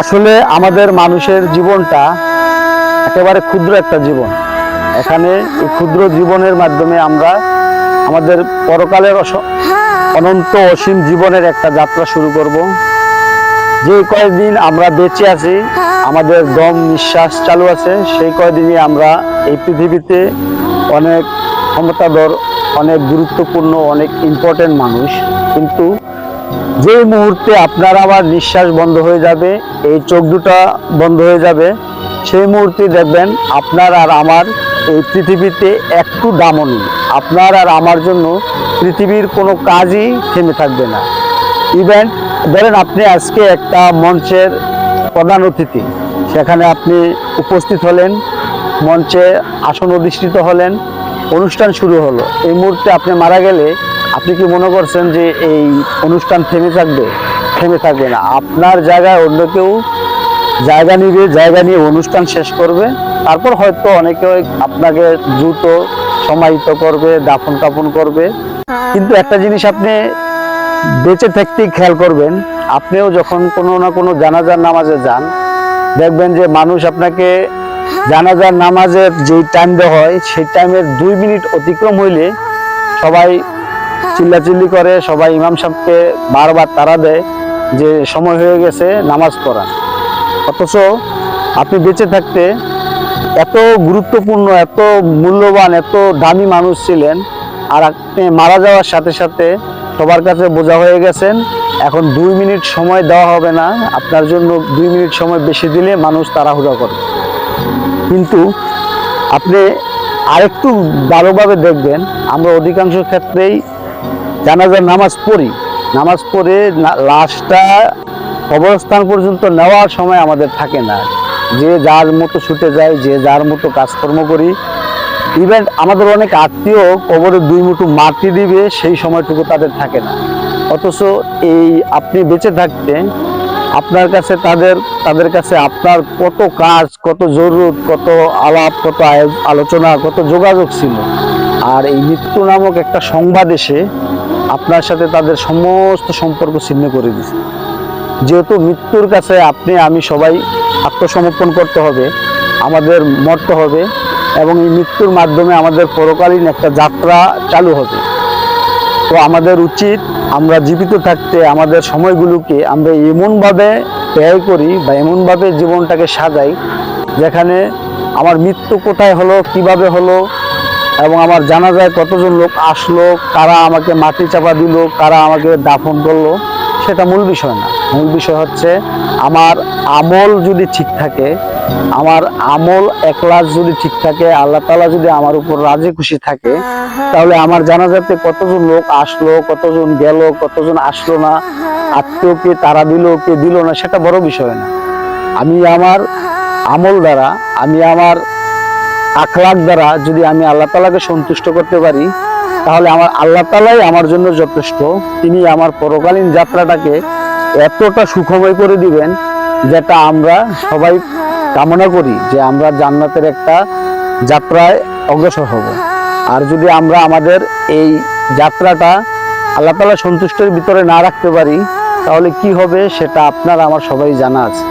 আসলে আমাদের মানুষের জীবনটা একেবারে ক্ষুদ্র একটা জীবন। এখানে এই ক্ষুদ্র জীবনের মাধ্যমে আমরা আমাদের পরকালের অনন্ত অসীম জীবনের একটা যাত্রা শুরু করব। যে কয়েকদিন আমরা বেঁচে আছি, আমাদের দম নিঃশ্বাস চালু আছে, সেই কয়দিনই আমরা এই পৃথিবীতে অনেক ক্ষমতাধর, অনেক গুরুত্বপূর্ণ, অনেক ইম্পর্টেন্ট মানুষ। কিন্তু যে মুহূর্তে আপনার আমার নিঃশ্বাস বন্ধ হয়ে যাবে, এই চোখ দুটা বন্ধ হয়ে যাবে, সেই মুহূর্তে দেখবেন আপনার আর আমার এই পৃথিবীতে একটু দামও নেই। আপনার আর আমার জন্য পৃথিবীর কোনো কাজই থেমে থাকবে না। ইভেন্ট ধরেন আপনি আজকে একটা মঞ্চের প্রধান অতিথি, সেখানে আপনি উপস্থিত হলেন, মঞ্চে আসন অধিষ্ঠিত হলেন, অনুষ্ঠান শুরু হলো। এই মুহূর্তে আপনি মারা গেলে আপনি কি মনে করছেন যে এই অনুষ্ঠান থেমে থাকবে? থেমে থাকবে না। আপনার জায়গায় অন্য কেউ জায়গা নিবে, জায়গা নিয়ে অনুষ্ঠান শেষ করবে। তারপর হয়তো অনেকে আপনাকে দ্রুত সমাহিত করবে, দাফন কাফন করবে। কিন্তু একটা জিনিস আপনি বেঁচে থাকতেই খেয়াল করবেন, আপনিও যখন কোনো না কোনো জানাজার নামাজে যান, দেখবেন যে মানুষ আপনাকে জানাজার নামাজের যেই টাইম দেওয়া হয়, সেই টাইমের দুই মিনিট অতিক্রম হইলে সবাই চিল্লাচিল্লি করে, সবাই ইমাম সাহেবকে বারবার তাড়া দেয় যে সময় হয়ে গেছে, নামাজ পড়া। অথচ আপনি বেঁচে থাকতে এত গুরুত্বপূর্ণ, এত মূল্যবান, এত দামি মানুষ ছিলেন আর আপনি মারা যাওয়ার সাথে সাথে সবার কাছে বোঝা হয়ে গেছেন, এখন দুই মিনিট সময় দেওয়া হবে না, আপনার জন্য দুই মিনিট সময় বেশি দিলে মানুষ তাড়াহুড়া করে। কিন্তু আপনি আরেকটু ভালোভাবে দেখবেন, আমরা অধিকাংশ ক্ষেত্রেই জানাজার নামাজ পড়ি। নামাজ পড়ে লাশটা কবরস্থান পর্যন্ত নেওয়ার সময় আমাদের থাকে না। যে যার মতো ছুটে যায়, যে যার মতো কাজকর্ম করি। ইভেন আমাদের অনেক আত্মীয় কবরে দুই মুঠো মাটি দিবে, সেই সময়টুকু তাদের থাকে না। অথচ এই আপনি বেঁচে থাকতে আপনার কাছে তাদের তাদের কাছে আপনার কত কাজ, কত জরুরত, কত আলাপ, কত আলোচনা, কত যোগাযোগ ছিল। আর এই মৃত্যু নামক একটা সংবাদ এসে আপনার সাথে তাদের সমস্ত সম্পর্ক ছিন্ন করে দিছে। যেহেতু মৃত্যুর কাছে আপনি, আমি সবাই আত্মসমর্পণ করতে হবে, আমাদের মরতে হবে, এবং এই মৃত্যুর মাধ্যমে আমাদের পরকালীন একটা যাত্রা চালু হবে। তো আমাদের উচিত আমরা জীবিত থাকতে, আমাদের সময়গুলোকে আমরা এমনভাবে ব্যয় করি বা এমনভাবে জীবনটাকে সাজাই, যেখানে আমার মৃত্যু কোথায় হলো, কীভাবে হলো এবং আমার জানা যায় কতজন লোক আসলো, কারা আমাকে মাটি চাপা দিল, কারা আমাকে দাফন করল, সেটা মূল বিষয় না। মূল বিষয় হচ্ছে, আমার আমল যদি ঠিক থাকে, আমার আমল একলাস যদি ঠিক থাকে, আল্লাহ তালা যদি আমার উপর রাজি খুশি থাকে, তাহলে আমার জানাজাতে কতজন লোক আসলো, কতজন গেল, কতজন আসলো না আত্মীয়কে তারা দিল, কে দিল না, সেটা বড় বিষয় না। আমি আমার আমল দ্বারা, আমি আমার আখলাক দ্বারা যদি আমি আল্লাহ তালাকে সন্তুষ্ট করতে পারি, তাহলে আমার আল্লাহ তালাই আমার জন্য যথেষ্ট। তিনি আমার পরকালীন যাত্রাটাকে এতটা সুখময় করে দিবেন যেটা আমরা সবাই কামনা করি যে আমরা জান্নাতের একটা যাত্রায় অগ্রসর হব। আর যদি আমরা আমাদের এই যাত্রাটা আল্লাহ তালা সন্তুষ্টের ভিতরে না রাখতে পারি, তাহলে কি হবে সেটা আপনার, আমার সবাই জানা আছে।